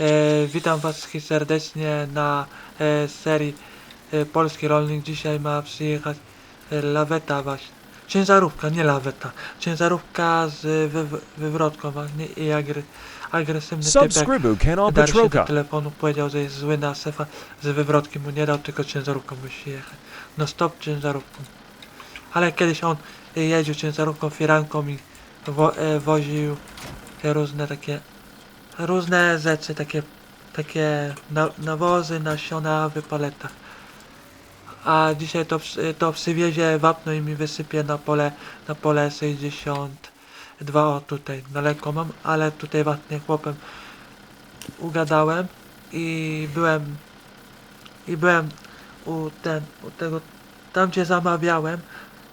E, witam Was wszystkich serdecznie na e, serii e, Polski Rolnik. Dzisiaj ma przyjechać e, laweta właśnie. Ciężarówka, nie laweta. Ciężarówka z wyw wywrotką właśnie i agry agresywny typek. Darł się do telefonu, powiedział, że jest zły na sefa, z wywrotki mu nie dał, tylko ciężarówką musi jechać. No stop ciężarówką. Ale kiedyś on e, jeździł ciężarówką, firanką i wo, e, woził różne takie, różne rzeczy, takie, takie na, nawozy, nasiona w paletach. A dzisiaj to, to przywiezie wapno i mi wysypie na pole, na pole 62, o tutaj, daleko mam, ale tutaj właśnie chłopem ugadałem i byłem i byłem u ten, u tego, tam gdzie zamawiałem,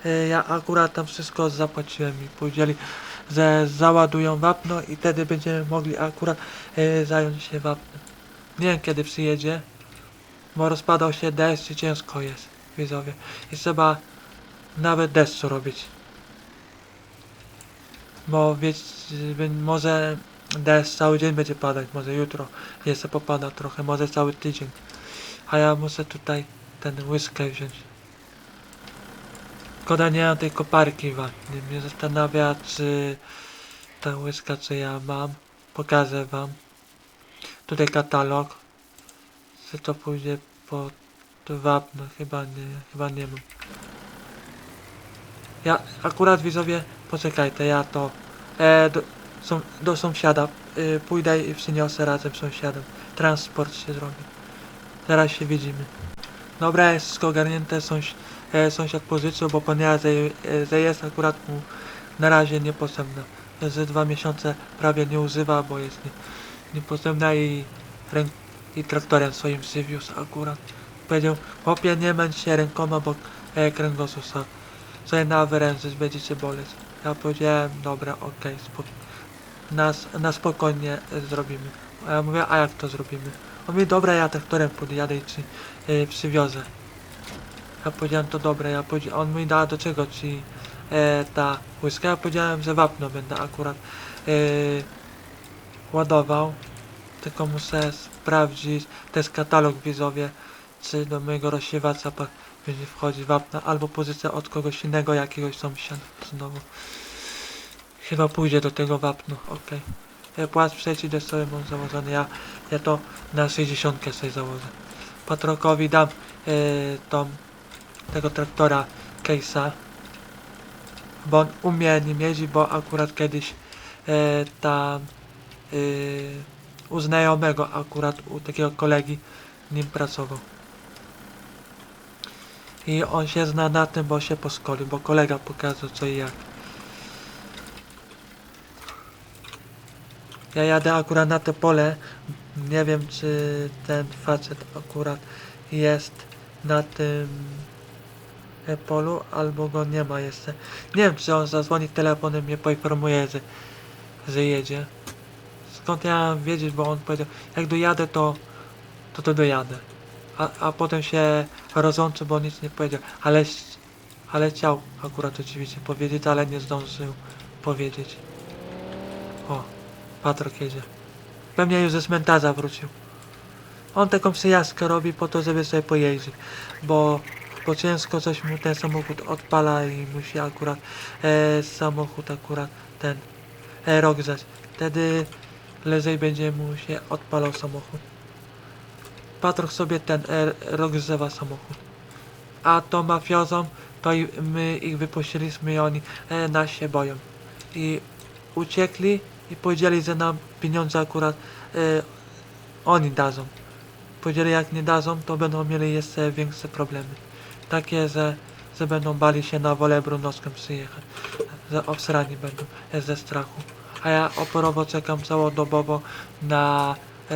e, ja akurat tam wszystko zapłaciłem i powiedzieli, że załadują wapno i wtedy będziemy mogli akurat e, zająć się wapnem. Nie wiem kiedy przyjedzie, bo rozpadał się deszcz i ciężko jest, widzowie. I trzeba nawet deszczu robić. Bo wiecie, może deszcz cały dzień będzie padać, może jutro jeszcze popada trochę, może cały tydzień. A ja muszę tutaj ten łyskę wziąć. Szkoda nie mam tej koparki właśnie. Mnie zastanawia, czy ta łyska, co ja mam, pokażę wam. Tutaj katalog. Czy to pójdzie po to wapno? Chyba nie, chyba nie mam. Ja akurat widzowie, poczekajcie, ja to e, do, są, do sąsiada y, pójdę i przyniosę razem z sąsiadem. Transport się zrobi. Zaraz się widzimy. Dobra, jest wszystko ogarnięte, sąś, e, sąsiad pożyczył, bo ponieważ że, e, jest akurat mu na razie niepotrzebna. Ze dwa miesiące prawie nie używa, bo jest nie, niepotrzebna i, ręk, i traktorem swoim przywiózł akurat. Powiedział, chłopie nie męcz się rękoma, bo e, kręgosłup so- sobie na wyręczyć, będziecie boleć. Ja powiedziałem, dobra, okej, spoko. Na, s- na spokojnie zrobimy. A ja mówię, a jak to zrobimy? On mówi, dobra, ja traktorem podjadę i ci e, przywiozę. Ja powiedziałem, to dobre, ja on mi da do czego ci e, ta łyska? Ja powiedziałem, że wapno będę akurat e, ładował. Tylko muszę sprawdzić, to jest katalog widzowie, czy do mojego rozsiewacza będzie wchodzić wapna, albo pozycja od kogoś innego, jakiegoś sąsiada znowu. Chyba pójdzie do tego wapnu, okej. Okay. Płat przeciw sobie mam założony, ja, ja to na 60 sobie założę. Patrokowi dam e, tą, tego traktora case'a, bo on umie nim jeździć, bo akurat kiedyś e, tam e, u znajomego akurat, u takiego kolegi nim pracował. I on się zna na tym, bo się poskolił, bo kolega pokazał co i jak. Ja jadę akurat na to pole. Nie wiem, czy ten facet akurat jest na tym polu, albo go nie ma jeszcze. Nie wiem, czy on zadzwoni telefonem mnie poinformuje, że, że jedzie. Skąd ja mam wiedzieć, bo on powiedział, jak dojadę, to to, to dojadę. A, a potem się rozłączy, bo nic nie powiedział. Ale, ale chciał akurat oczywiście powiedzieć, ale nie zdążył powiedzieć. O, Patrok jedzie. Pewnie już ze cmentarza wrócił. On taką przejażdżkę robi po to, żeby sobie pojeździć. Bo, bo ciężko coś mu ten samochód odpala i musi akurat e, samochód akurat ten e, rozgrzać. Wtedy lżej będzie mu się odpalał samochód. Patrok sobie ten e, rozgrzewa samochód. A to mafiozom, to i my ich wypuściliśmy i oni e, nas się boją. I uciekli i powiedzieli, że nam pieniądze akurat e, oni dadzą. Powiedzieli, jak nie dadzą, to będą mieli jeszcze większe problemy. Takie, że, że będą bali się na wolę brunowską przyjechać. Że obsrani będą e, ze strachu. A ja oporowo czekam całodobowo na e,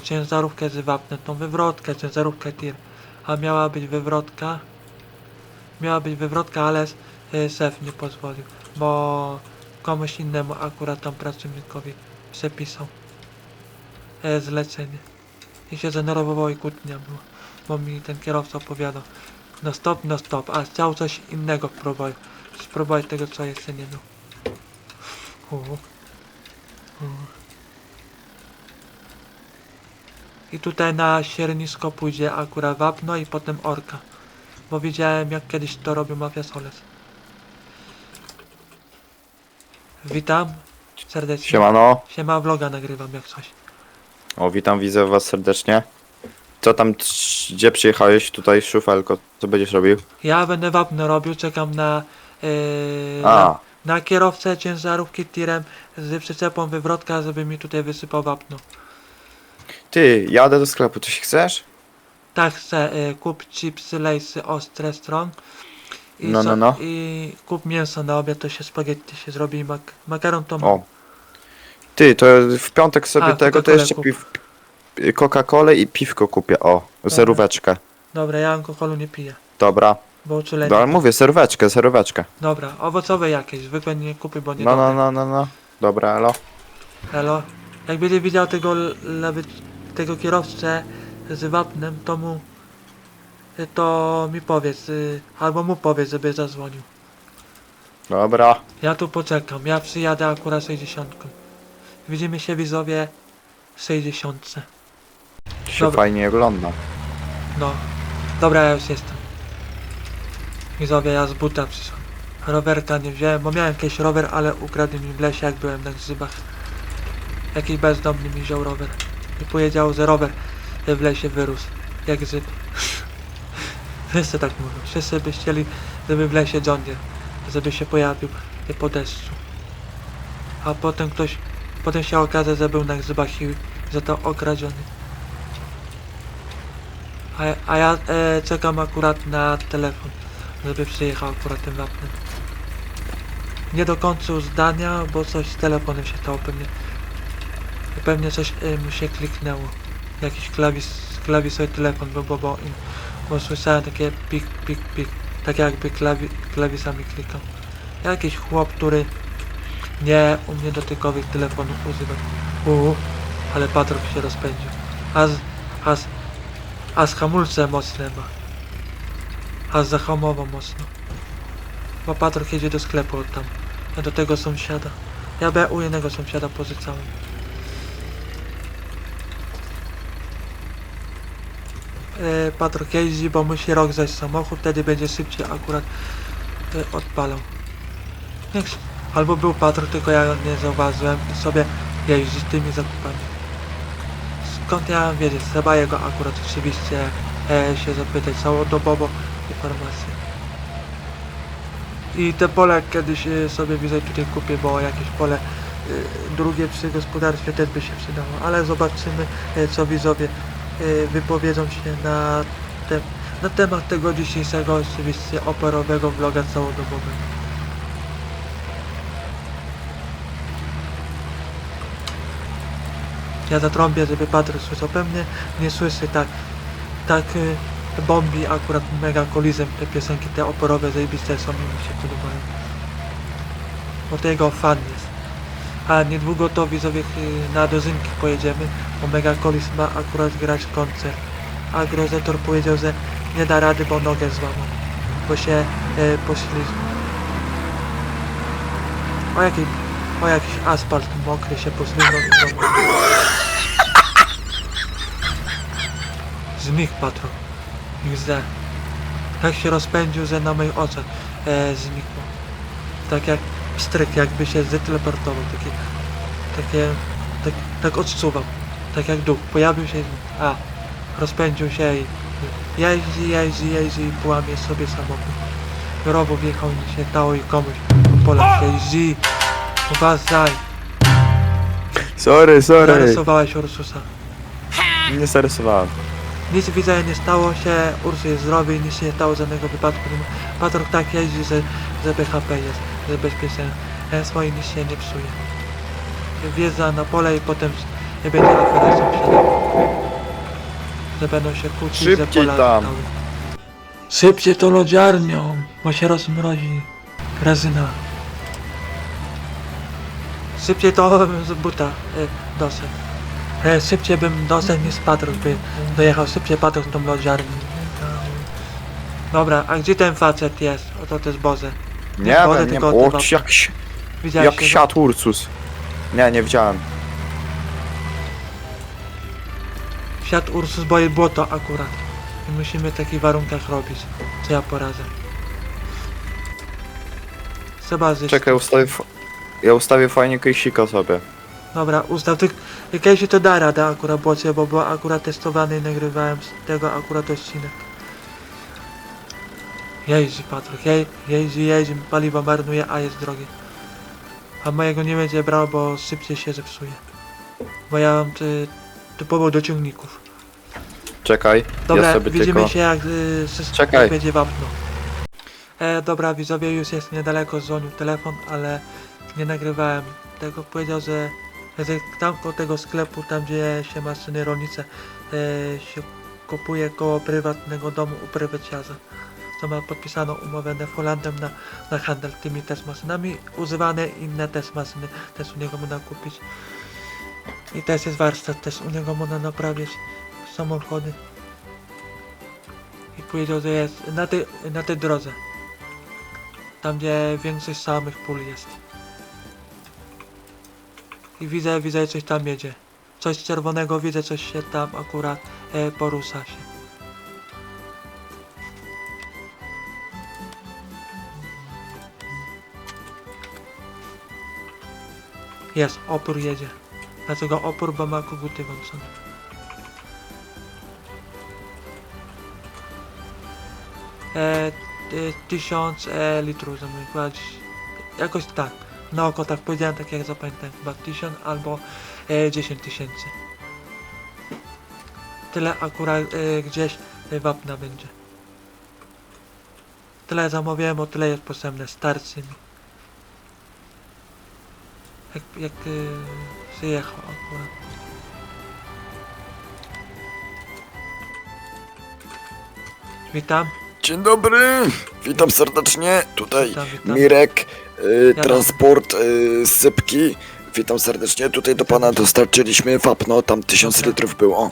ciężarówkę z wapnem, tą wywrotkę, ciężarówkę tir. A miała być wywrotka, miała być wywrotka, ale e, szef nie pozwolił, bo komuś innemu akurat tam pracownikowi przepisał zlecenie. I się zdenerwowało i kłótnia była, bo mi ten kierowca opowiadał no stop, no stop, a chciał coś innego próbować, spróbować tego co jeszcze nie. U. I tutaj na siernisko pójdzie akurat wapno i potem orka. Bo widziałem jak kiedyś to robił Mafia Soles. Witam serdecznie. Siemano. Siema, vloga nagrywam jak coś. O, witam, widzę was serdecznie. Co tam, gdzie przyjechałeś tutaj, szufelko? Co będziesz robił? Ja będę wapno robił, czekam na, yy, A, na, na kierowcę ciężarówki tirem z przyczepą wywrotka, żeby mi tutaj wysypał wapno. ty, jadę do sklepu, coś chcesz? Tak chcę, y, kup chipsy, lejsy, ostre, strong. I No, so- no, no. I kup mięso na obiad, to się spaghetti się zrobi i mak makaron to. O. Ty, to w piątek sobie A, tego, to jeszcze kup. piw, Coca-Colę i piwko kupię, o, seróweczkę. Dobra, ja alkoholu nie piję, Dobra, bo no, ale mówię, seróweczkę, seróweczkę. Dobra, owocowe jakieś, zwykłe nie kupię, bo nie No, no, dobre. no, no, no. Dobra, elo. Elo, jak będzie widział tego lewy, tego kierowcę z wapnem, to mu to mi powiedz, y, albo mu powiedz, żeby zadzwonił. Dobra. Ja tu poczekam, ja przyjadę akurat 60. Widzimy się widzowie w 60. Się Dobra. fajnie ogląda. No, dobra, ja już jestem. Widzowie, ja z buta przyszłam. Rowerka nie wziąłem, bo miałem kiedyś rower, ale ukradli mi w lesie, jak byłem na grzybach. Jakiś bezdomny mi wziął rower. I powiedział, że rower w lesie wyrósł, jak grzyb. Wszyscy tak mówią. Wszyscy by chcieli, żeby w lesie John Deere, żeby się pojawił po deszczu. A potem ktoś, potem się okaże, że był na grzybach i że to okradziony. A, a ja e, czekam akurat na telefon, żeby przyjechał akurat tym wapnem. Nie do końca zdania, bo coś z telefonem się stało pewnie. Pewnie coś e, mu się kliknęło. Jakiś klawis, klawisowy telefon, bo, bo, bo, bo słyszałem takie pik, pik, pik. Tak jakby klawi, klawisami klikał. Jakiś chłop, który nie umie dotykowych telefonów używać. Uuu, ale patrol się rozpędził. A z, a z, a z hamulce mocne ma. A zahamował mocno. Bo patrol jedzie do sklepu od tam. A do tego sąsiada. Ja be u jednego sąsiada pożyczałem. E, patrol jeździ, bo musi rok zaś samochód, wtedy będzie szybciej akurat e, odpalał. S- albo był patrol, tylko ja nie zauważyłem sobie jeździ tymi zakupami. Skąd ja mam wiedzieć? Trzeba jego akurat oczywiście e, się zapytać całodobowo informacje. I te pole kiedyś e, sobie widzę tutaj kupię, bo jakieś pole e, drugie przy gospodarstwie też by się przydało, ale zobaczymy e, co widzowie e, wypowiedzą się na, te, na temat tego dzisiejszego oczywiście operowego vloga całodobowego. Ja zatrąbię, żeby Patryk słyszał. Pewnie nie słyszy tak, tak y, bombi akurat mega kolizem te piosenki, te operowe zajebiste są mi się podobają. Bo to jego fan jest. A niedługo to widzowie y, na dożynki pojedziemy, bo mega kolis ma akurat grać koncert. A Grozetor powiedział, że nie da rady, bo nogę złamał. Bo się y, poślizgnął. O jakiej, o jakiś asfalt mokry się poślizgnął i złamał. Zmich patrol. XD. Tak się rozpędził, że na moich oczach e, znikło. Tak jak pstryk, jakby się zeteleportował. Taki, takie, tak, tak odczuwał. Tak jak duch. Pojawił się. A, rozpędził się i jeździ, jeździ, jeździ i połamie sobie samochód. Robo wjechał i się dało i komuś po polach jeździ. Uważaj. Sorry, sorry. Zarysowałeś Ursusa. Nie zarysowałem. Nic widzę, nie stało się, Ursus jest zdrowy i nic się nie stało, żadnego wypadku. Patrol tak jeździ, że, że BHP jest, że bezpieczeństwo i nic się nie psuje. Wjeżdża na pole i potem nie będzie afera sąsiada. Że będą się kłócić, że Szybciej pola tam. zostały. Szybciej to lodziarnią, bo się rozmrozi rezyna. Szybciej to z buta, y, dosę. E, szybciej bym dosem niż patrol by dojechał, szybciej patrol tą lodziarnię. Dobra, a gdzie ten facet jest? Oto to jest Boze. Nie wodę, wiem, nie tylko. O, odbywa- jak, si- Widziałeś jak siadł Ursus. Nie, nie widziałem. Fiat Ursus, bo jest błoto akurat. I musimy w takich warunkach robić, co ja poradzę. Trzeba zjeść. Czekaj, ustawię... fa- Ja ustawię fajnie kejsika sobie. Dobra, ustaw. Ty, jakieś to da rada akurat błocie, bo była akurat testowany i nagrywałem z tego akurat odcinek. Jeździ Patryk, jej, jeździ, jeździ, paliwo marnuje, a jest drogie. A mojego nie będzie brał, bo szybciej się zepsuje. Bo ja mam y, typowo do ciągników. Czekaj, Dobra, ja sobie widzimy tylko... się jak, y, z- Czekaj. jak będzie wapno. E, dobra, widzowie, już jest niedaleko, dzwonił telefon, ale nie nagrywałem tego. Powiedział, że tam koło tego sklepu, tam gdzie się maszyny rolnicze e, się kupuje koło prywatnego domu u prywaciarza. To ma podpisaną umowę Nefolandem na, na handel tymi też maszynami. Używane inne też maszyny też u niego można kupić. I też jest warsztat, też u niego można naprawiać samochody. I powiedział, że jest na tej, na tej drodze. Tam gdzie większość samych pól jest. I widzę, widzę coś tam jedzie. Coś czerwonego, widzę coś się tam akurat e, porusza się. Jest, opór jedzie. Dlaczego opór, bo ma koguty włączone. e, ty- tysiąc e, litrów zamykać. Jakoś tak. Na oko tak powiedziałem, tak jak zapamiętałem. Chyba tysiąc albo e, 10 tysięcy. Tyle akurat e, gdzieś e, wapna będzie. Tyle zamówiłem, o tyle jest potrzebne. Starczy mi. Jak, jak e, przyjechał akurat. Witam. Dzień dobry, witam serdecznie. Tutaj Witam, witam. Mirek, y, Ja transport y, sypki. Witam serdecznie. Tutaj do pana dostarczyliśmy wapno, tam tysiąc Dobra. litrów było.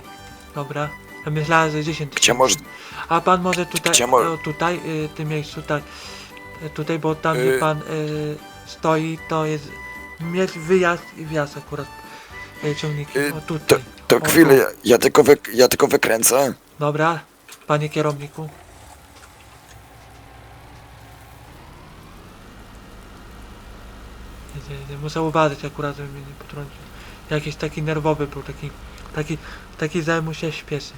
Dobra. Ja myślałem, że 10 Gdzie. A pan może tutaj, Gdzie mo- o, tutaj, y, w tym miejscu, tak, y, tutaj, bo tam gdzie Y- pan y, stoi, to jest mieć wyjazd i wjazd akurat y, ciągniki. Y, O tutaj. To O, chwilę, tu. ja, tylko wy, ja tylko wykręcę. Dobra, panie kierowniku. Jedzie, jedzie. Muszę uważać akurat, żeby mnie nie potrącił. Jakiś taki nerwowy był, taki, taki, taki że mu się śpieszy.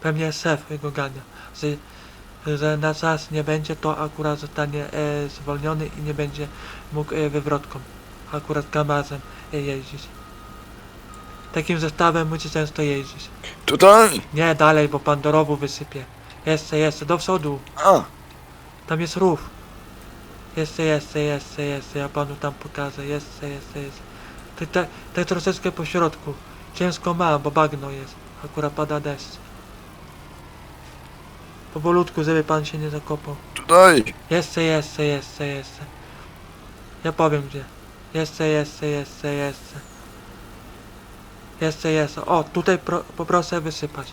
Pewnie szef go gania, że, że na czas nie będzie, to akurat zostanie e, zwolniony i nie będzie mógł e, wywrotką, akurat kamazem e, jeździć. Takim zestawem musi często jeździć. Tutaj? Nie, dalej, bo pan do rowu wysypie. Jeszcze, jeszcze, do przodu. A, Tam jest rów. Jeszcze, jeszcze, jeszcze, jeszcze. Ja panu tam pokażę. Jeszcze, jeszcze, jeszcze. Tak, tak, tak troszeczkę po środku. Ciężko ma, bo bagno jest. Akurat pada deszcz. Powolutku, żeby pan się nie zakopał. tutaj. Jeszcze, jeszcze, jeszcze, jeszcze. Ja powiem gdzie. Jeszcze, jeszcze, jeszcze, jeszcze. Jeszcze, jeszcze. O, tutaj pro, poproszę wysypać.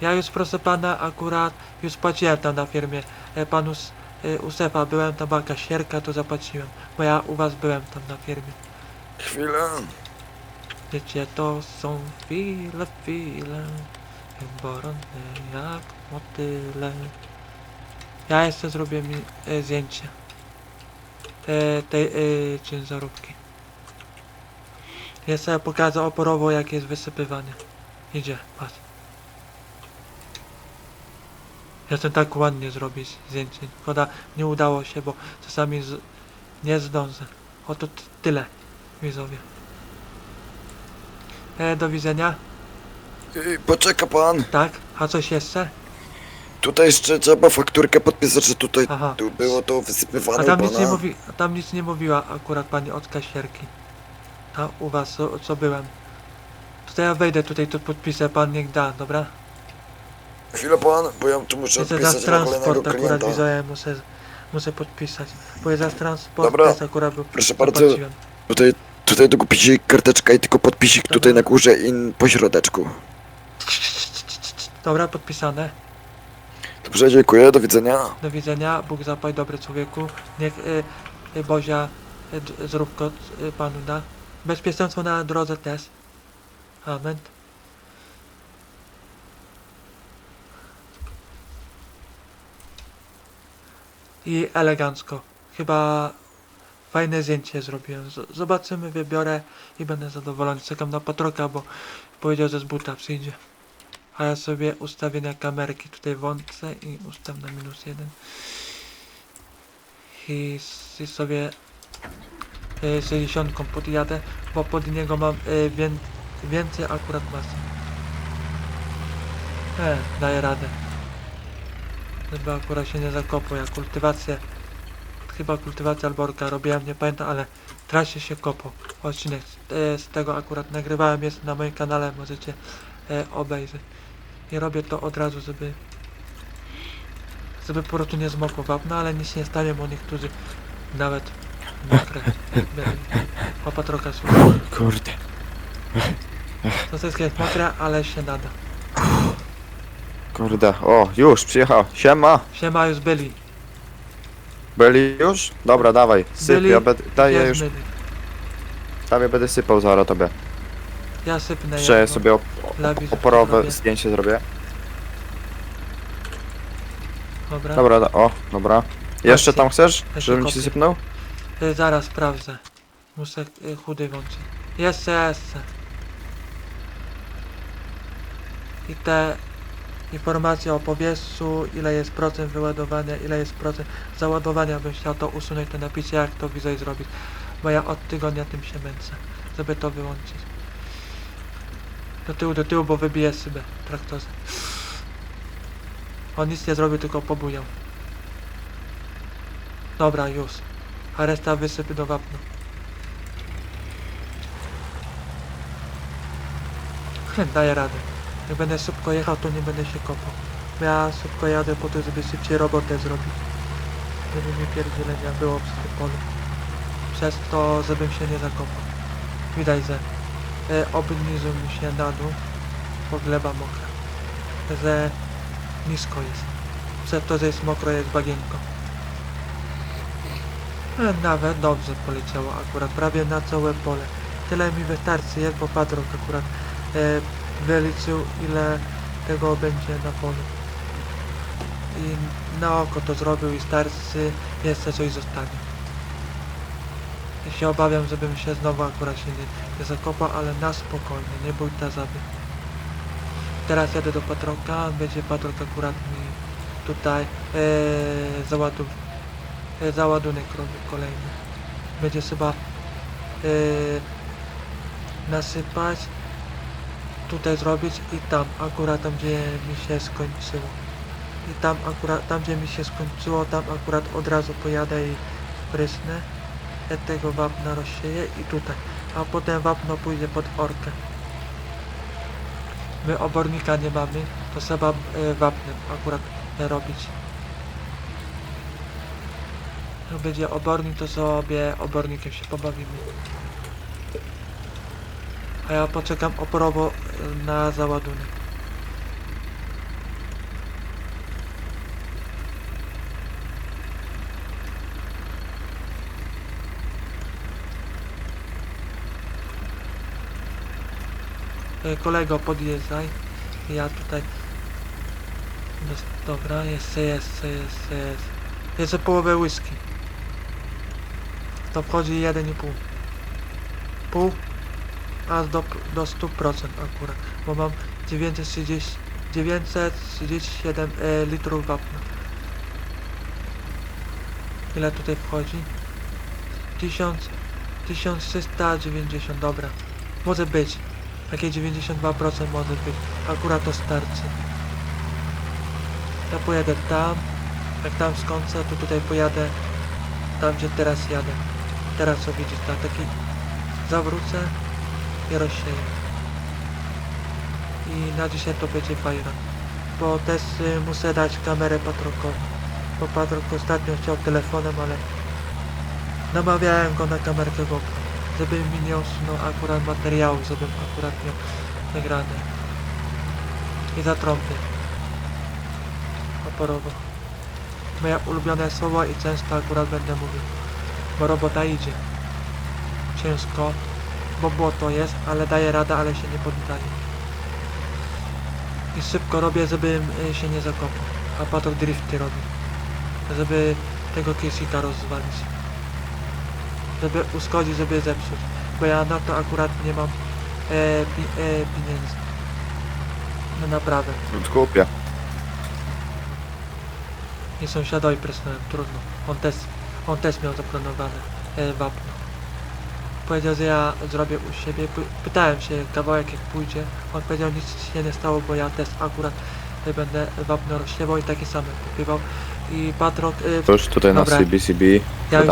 Ja już proszę pana akurat już płaciłem tam na firmie. E, panu u Sefa byłem tam była kasierka, to zapłaciłem. Bo ja u was byłem tam na firmie. Chwilę. Wiecie, to są chwile, chwile. Boronne jak motyle. Ja jeszcze zrobię mi e, zdjęcie e, tej e, ciężarówki. Ja sobie pokażę oporowo jak jest wysypywanie. Idzie, patrz. Ja chcę tak ładnie zrobić zdjęcie. Szkoda, nie udało się, bo czasami z, nie zdążę. Oto tyle, widzowie. E, do widzenia. Y, Poczeka pan. Tak? A coś jeszcze? Tutaj jeszcze trzeba fakturkę podpisać, że tutaj Aha. tu było to wysypywane A tam nic nie pana. mówi, a tam nic nie mówiła akurat pani od kasierki. A u was, co, co byłem. Tutaj ja wejdę tutaj, to podpiszę, pan niech da, dobra? Chwilę pan, bo ja tu muszę Widzę za odpisać na kolejnego transport akurat klienta. widzę, muszę, muszę podpisać. Bo za transport Dobra. też akurat był, Proszę bardzo, zapłaciłem. Tutaj, tutaj do gubicie karteczka i tylko podpisik tutaj na górze i po środeczku. Dobra, podpisane. Dobrze, dziękuję, do widzenia. Do widzenia, Bóg zapaj, dobry człowieku. Niech y, y, Bozia y, d- zdrówko y, panu da. Bezpieczeństwo na drodze też. Amen. I elegancko. Chyba fajne zdjęcie zrobiłem. Z- zobaczymy, wybiorę i będę zadowolony. Czekam na patroka, bo powiedział, że z buta przyjdzie. A ja sobie ustawienia kamerki tutaj włączę i ustaw na minus jeden. I, i sobie y, 60 podjadę, bo pod niego mam y, wię, więcej akurat masy. E, daję radę. Żeby akurat się nie zakopał, ja kultywację, chyba kultywację albo orka robiłem, nie pamiętam, ale w trasie się kopał. Odcinek e, z tego akurat nagrywałem, jest na moim kanale, możecie e, obejrzeć. I robię to od razu, żeby żeby po prostu nie zmokło wapno, ale nic nie stanie, bo niektórzy nawet mokre. Papa trochę słucha. Kurde. To wszystko jest mokre, ale się nada. Kurde. O, już przyjechał. Siema. Siema już byli. Byli już? Dobra, dawaj. Syp, Byli, ja będę, daj, ja jest już, myli. tam ja będę sypał zaraz tobie. Ja sypnę jedno. sobie op Dla op widzów oporowe zrobię. zdjęcie zrobię. Dobra. Dobra, da o, dobra. Jeszcze tam chcesz, Ja się żebym ci sypnął? Y, zaraz sprawdzę. Muszę y, chudy włączyć. Jeszcze, jeszcze. I te informacje o powietrzu, ile jest procent wyładowania, ile jest procent załadowania, bym chciał to usunąć, to napiszę jak to widzę zrobić. Bo ja od tygodnia tym się męczę, żeby to wyłączyć. Do tyłu, do tyłu, bo wybiję szybę traktorze. On nic nie zrobił, tylko pobujał. Dobra, już. A reszta wysypy do wapna. Daję radę. Jak będę szybko jechał, to nie będę się kopał. Ja szybko jadę po to, żeby szybciej robotę zrobić. Żeby mi pierdzielenia było przy tym polu. Przez to, żebym się nie zakopał. Widać, że e, obniżył mi się na dół, bo gleba mokra. Że nisko jest. Przez to, że jest mokro, jest bagienko. E, Nawet dobrze poleciało akurat, prawie na całe pole. Tyle mi wystarczy, jest, bo Patrok akurat e, wyliczył ile tego będzie na polu. I na oko to zrobił i starcy jeszcze coś zostanie. Ja się obawiam, żebym się znowu akurat się nie, nie zakopał, ale na spokojnie, nie bój ta zaby. Teraz jadę do Patroka, będzie Patrok akurat mi tutaj e, e, załadunek robił kolejny. Będzie chyba e, nasypać, tutaj zrobić i tam, akurat tam gdzie mi się skończyło. I tam akurat, tam gdzie mi się skończyło, tam akurat od razu pojadę i prysnę. Ja tego wapna rozsieję i tutaj. A potem wapno pójdzie pod orkę. My obornika nie mamy, to trzeba e, wapnem akurat robić. Jak będzie obornik, to sobie obornikiem się pobawimy. A ja poczekam oporowo e, na załadunek. E, Kolego, podjeżdżaj. Ja tutaj... Dos- Dobra, jeszcze, jeszcze, jeszcze, jest. Jeszcze połowę whisky. To wchodzi 1,5. Pół? A do, do 100% akurat. Bo mam 930, 937 e, litrów wapna. Ile tutaj wchodzi? 1000, 1390, dobra. Może być. Takie 92% może być. Akurat to starczy. Ja pojadę tam. Jak tam skończę, to tutaj pojadę tam, gdzie teraz jadę. Teraz co widzisz, tam taki zawrócę i. I na dzisiaj to będzie fajna. Bo też y, muszę dać kamerę Patrokowi. Bo Patrok ostatnio chciał telefonem, ale namawiałem go na kamerkę GoPro. Żeby mi nie usunął akurat materiału, żebym akurat miał nagrane. I zatrąbię. Oporowo. Moje ulubione słowo i często akurat będę mówił. Bo robota idzie. Ciężko, bo błoto jest, ale daję radę, ale się nie poddaję. I szybko robię, żebym y, się nie zakopał. A patok drifty robi. Żeby tego kiesika rozwalić. Żeby uszkodzić, żeby zepsuć. Bo ja na to akurat nie mam e, pi, e, pieniędzy. Na naprawę. Kupię. I sąsiadowi presnąłem, trudno. On też, on też miał zaplanowane e, wapno. Powiedział, że ja zrobię u siebie. Py- Pytałem się kawałek jak pójdzie. On powiedział, nic się nie stało, bo ja też akurat e, będę wapno rozsiewał i takie same kupiwał. I Patrok, e, To już tutaj na Dobra. CBCB. Ja już-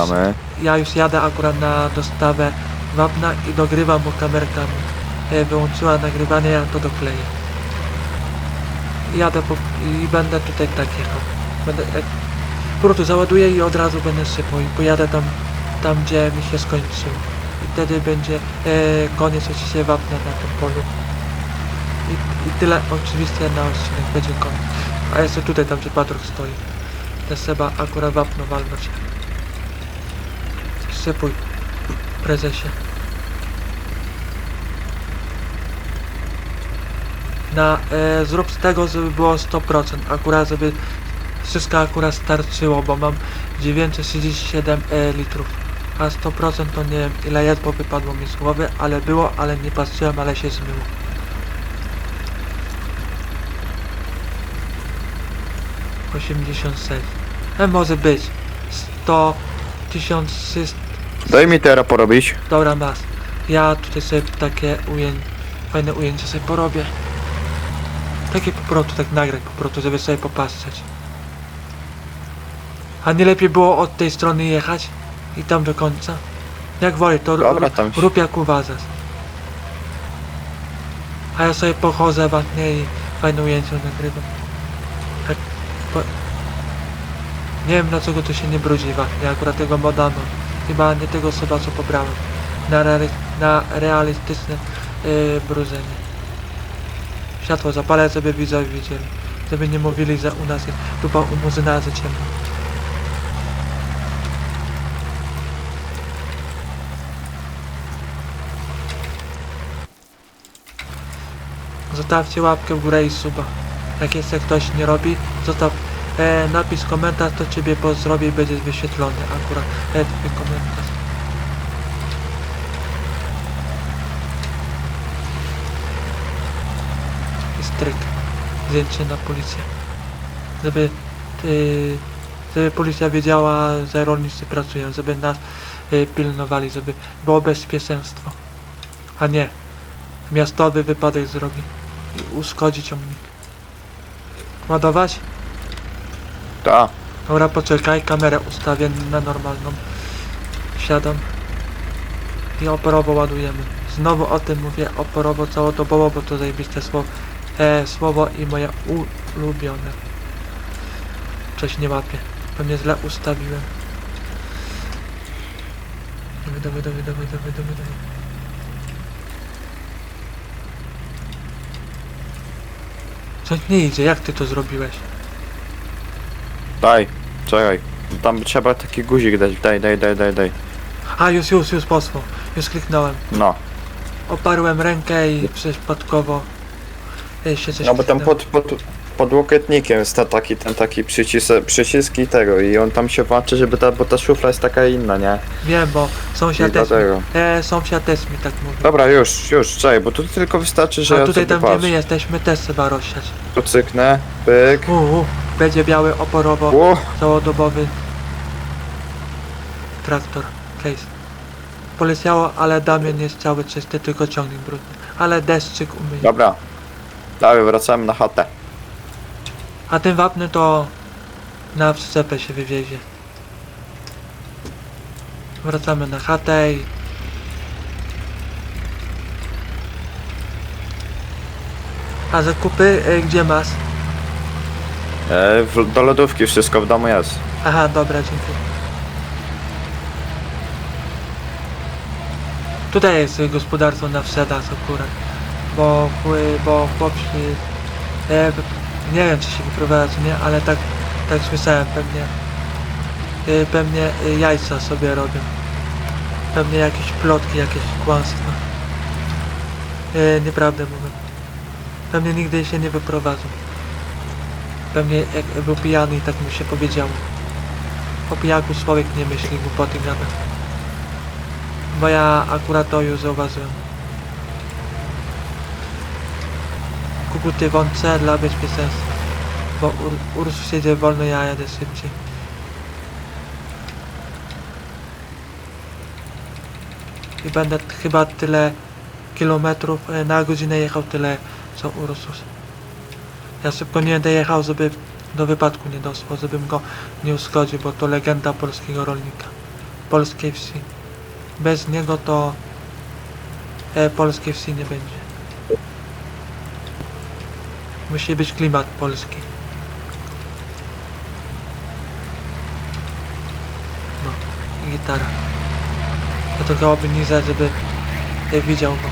ja już jadę akurat na dostawę wapna i dogrywam, bo kamerka mi e, wyłączyła nagrywanie, ja to dokleję. Jadę po, i będę tutaj tak jechał. Będę, jak po prostu załaduję i od razu będę sypał i pojadę tam, tam gdzie mi się skończyło. Wtedy będzie e, koniec oczywiście wapna na tym polu. I, I tyle oczywiście na odcinek będzie koniec. A jeszcze tutaj tam gdzie Patrok stoi. Też trzeba akurat wapno walnąć. Sypuj, prezesie. Na, e, zrób z tego, żeby było 100%, akurat żeby wszystko akurat starczyło, bo mam 937 e, litrów. A 100% to nie wiem ile jest, bo wypadło mi z głowy, ale było, ale nie patrzyłem, ale się zmyło. Osiemdziesiąt sześć. E, może być. 100, 1300, Daj mi teraz porobić. Dobra, mas. Ja tutaj sobie takie ujęcie, fajne ujęcie sobie porobię. Takie po prostu, tak nagrać po prostu, żeby sobie popatrzeć. A nie lepiej było od tej strony jechać i tam do końca? Jak woli, to Dobra, rób, tam się- rób jak uważasz. A ja sobie pochodzę ładnie i fajne ujęcie nagrywam. Tak, po... Nie wiem dlaczego to się nie brudzi ładnie, akurat tego moda mam. Chyba nie tego osoba co pobrałem. Na, reali na realistyczne yy, brudzenie. Światło zapalę, żeby widzowie widzieli. Żeby nie mówili, że u nas jest dupa u muzyna za ciemno. Zostawcie łapkę w górę i suba. Jak jeszcze ktoś nie robi, zostaw e, napis komentarz, to ciebie pozdrowię i będzie wyświetlony akurat e, twój komentarz. I stryk. Zdjęcie na policję. Żeby, y, żeby policja wiedziała, że rolnicy pracują, żeby nas y, pilnowali, żeby było bezpieczeństwo. A nie miastowy wypadek zrobi i uszkodzi ciągnik. Ładować? Ta. Dobra, poczekaj, kamerę ustawię na normalną. Wsiadam. I oporowo ładujemy. Znowu o tym mówię oporowo całodobowo, bo to zajebiste słowo, e, słowo i moje ulubione. Coś nie łapię. Pewnie źle ustawiłem. Dawaj, dawaj, dawaj, dawaj, dawaj, dawaj, dawaj. Coś nie idzie, jak ty to zrobiłeś? Daj. Czekaj. Tam trzeba taki guzik dać. Daj, daj, daj, daj, daj. A, już, już, już poszło. Już kliknąłem. No. Oparłem rękę i przypadkowo się coś No bo tam kliknęło. pod, pod, pod łokietnikiem jest ta, taki, ten taki przycis, przycisk i tego i on tam się włączy, żeby ta, bo ta szufla jest taka inna, nie? Wiem, bo I sąsiad też, mi, dlatego. e, sąsiad też mi tak mówi. Dobra, już, już, czekaj, bo tu tylko wystarczy, że A ja tutaj sobie tam, gdzie my jesteśmy, też trzeba rozsiać. Tu cyknę, pyk. Uuu, będzie biały oporowo U, całodobowy traktor, case. Poleciało, ale Damian jest cały czysty, tylko ciągnik brudny. Ale deszczyk umyje. dobra. Dawaj, wracamy na chatę. A tym wapnem to na przyczepę się wywiezie. Wracamy na chatę i... A zakupy e, gdzie masz? E, w, do lodówki wszystko w domu jest. Aha, dobra, dziękuję. Tutaj jest y, gospodarstwo na wsiadach akurat, bo, chły- bo chłopcy, e, wy- nie wiem czy się wyprowadza czy nie, ale tak, tak słyszałem pewnie, e, pewnie e, jajca sobie robią, pewnie jakieś plotki, jakieś kłamstwa, e, nieprawdę mówię, pewnie nigdy się nie wyprowadzą, pewnie jak był pijany i tak mu się powiedziało. po pijaku człowiek nie myśli, głupoty gada. Bo ja akurat to już zauważyłem. Kukuty wące dla bezpieczeństwa. Bo Ur Ursus jedzie wolno, ja jadę szybciej. I będę chyba tyle kilometrów e, na godzinę jechał tyle co Ursus. Ja szybko nie będę jechał, żeby do wypadku nie doszło, żebym go nie uszkodził, bo to legenda polskiego rolnika. Polskiej wsi. Bez niego to e, polskiej wsi nie będzie. Musi być klimat polski. No, gitara. Chciałoby Niza, żeby e, widział go.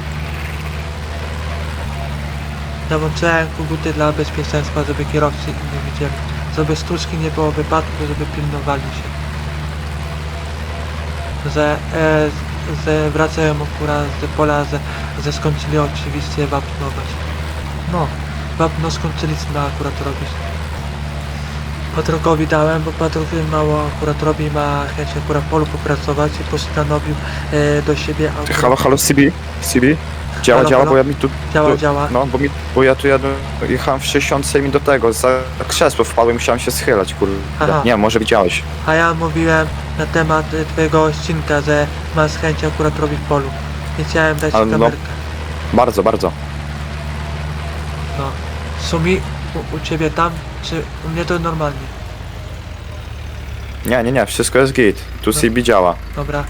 Załączyłem koguty dla bezpieczeństwa, żeby kierowcy nie widzieli. Żeby sztuczki nie było wypadku, żeby pilnowali się. Że, e, że wracają akurat z pola, że, że skończyli oczywiście wapnować. No, wapno skończyliśmy akurat robić. Patrokowi dałem, bo Patrok mało akurat robi, ma chęć akurat polu popracować i postanowił e, do siebie akurat... Halo, halo, CB? CB? Działa, Halo, działa, halo? bo ja mi tu... Działa, tu, działa. No, bo, mi, bo ja tu jadłem, jechałem w 60 mi do tego, za krzesło wpadłem, musiałem się schylać, kurde. Aha. Nie, może widziałeś. A ja mówiłem na temat y, twojego odcinka, że masz chęć akurat robić w polu. I chciałem dać Ale no. kamerkę. Bardzo, bardzo. No. Sumi, u, u ciebie tam, czy u mnie to normalnie? Nie, nie, nie, wszystko jest git. Tu No. CB działa. Dobra.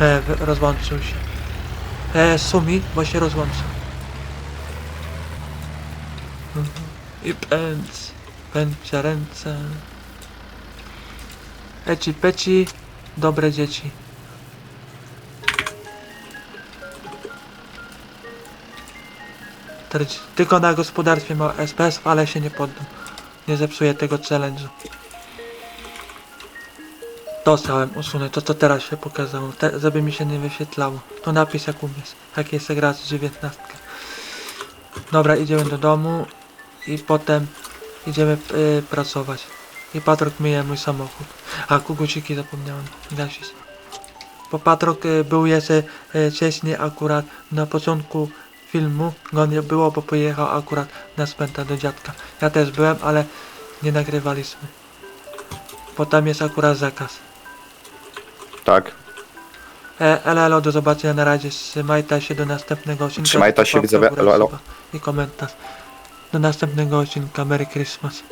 E, wy- rozłączył się. E, Sumi, bo się rozłączył. Mhm. I pędz, pędźcie ręce. Eci peci, dobre dzieci. Tylko na gospodarstwie ma SPS, ale się nie poddam. Nie zepsuję tego challenge'u. Dostałem, usunę to co teraz się pokazało, te, żeby mi się nie wyświetlało. To napis jak umiesz, jak jest gra z 19. Dobra, idziemy do domu i potem idziemy y, pracować. I Patrok myje mój samochód. A kukuciki zapomniałem gasić. Bo Patrok y, był jeszcze y, wcześniej akurat na początku filmu, go nie było, bo pojechał akurat na spęta do dziadka. Ja też byłem, ale nie nagrywaliśmy. Bo tam jest akurat zakaz. Tak. E, elo, elo, do zobaczenia na razie. Trzymajcie się do następnego odcinka. Trzymajcie się, widzowie. Elo, elo. I komentarz. Do następnego odcinka. Merry Christmas.